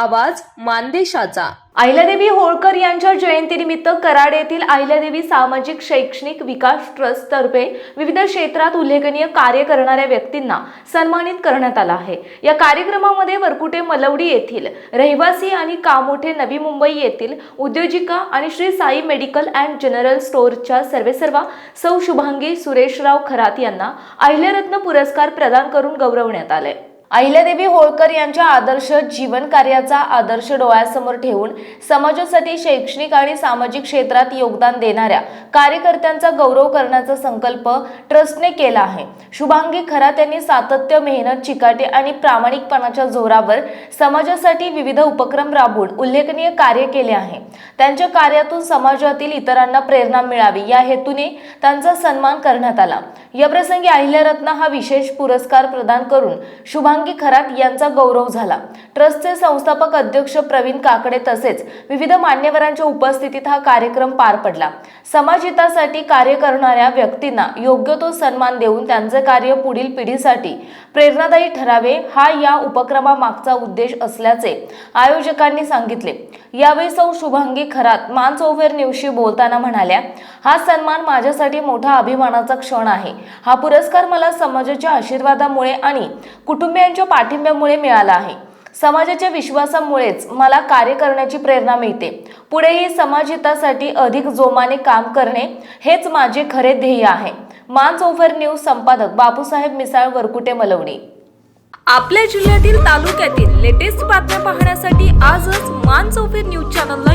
आवाज मानदेशाचा. अहिल्यादेवी होळकर यांच्या जयंतीनिमित्त कराड येथील अहिल्यादेवी सामाजिक शैक्षणिक विकास ट्रस्ट तर्फे विविध क्षेत्रात उल्लेखनीय कार्य करणाऱ्या व्यक्तींना सन्मानित करण्यात आला आहे. या कार्यक्रमामध्ये वरकुटे मलवडी येथील रहिवासी आणि कामोठे नवी मुंबई येथील उद्योजिका आणि Shri Sai medical and general स्टोअरच्या सर्वेसर्वा सौ शुभांगी सुरेशराव खरात यांना अहिल्यारत्न पुरस्कार प्रदान करून गौरवण्यात आले. अहिल्यादेवी होळकर यांच्या आदर्श जीवन कार्याचा आदर्श डोळ्यासमोर ठेवून समाजासाठी शैक्षणिक आणि सामाजिक क्षेत्रात योगदान देणाऱ्या कार्यकर्त्यांचा गौरव करण्याचा संकल्प ट्रस्टने केला आहे. शुभांगी खरात यांनी सातत्य मेहनत चिकाटी आणि प्रामाणिकपणाच्या जोरावर समाजासाठी विविध उपक्रम राबवून उल्लेखनीय कार्य केले आहे. त्यांच्या कार्यातून समाजातील इतरांना प्रेरणा मिळावी या हेतूने त्यांचा सन्मान करण्यात आला. याप्रसंगी अहिल्यारत्न हा विशेष पुरस्कार प्रदान करून शुभांगी खरात यांचा गौरव झाला. ट्रस्टचे संस्थापक अध्यक्ष प्रवीण काकडे तसेच विविध मान्यवरांच्या उपस्थितीत हा कार्यक्रम पार पडला. समाजहितासाठी कार्य करणाऱ्या व्यक्तींना योग्य तो सन्मान देऊन त्यांचे कार्य पुढील पिढीसाठी प्रेरणादायी ठरावे हा या उपक्रमामागचा उद्देश असल्याचे आयोजकांनी सांगितले. यावेळी सौ शुभांगी खरात मान ओव्हर न्यूजशी बोलताना म्हणाल्या हा सन्मान माझ्यासाठी मोठा अभिमानाचा क्षण आहे. हा पुरस्कार मला समाजाच्या आशीर्वादामुळे आणि कुटुंबियांच्या पाठिंब्यामुळे मिळाला आहे. समाजाच्या विश्वासामुळेच मला कार्य करण्याची प्रेरणा मिळते. पुढेही समाजहितासाठी अधिक जोमाने काम करणे हेच माझे खरे ध्येय आहे. मान ओव्हर न्यूज संपादक बापूसाहेब मिसाळ वरकुटे मलवणी. आपल्या जिल्ह्यातील तालुक्यातील लेटेस्ट बातम्या पाहण्यासाठी आजच मान चौफेर न्यूज चॅनलला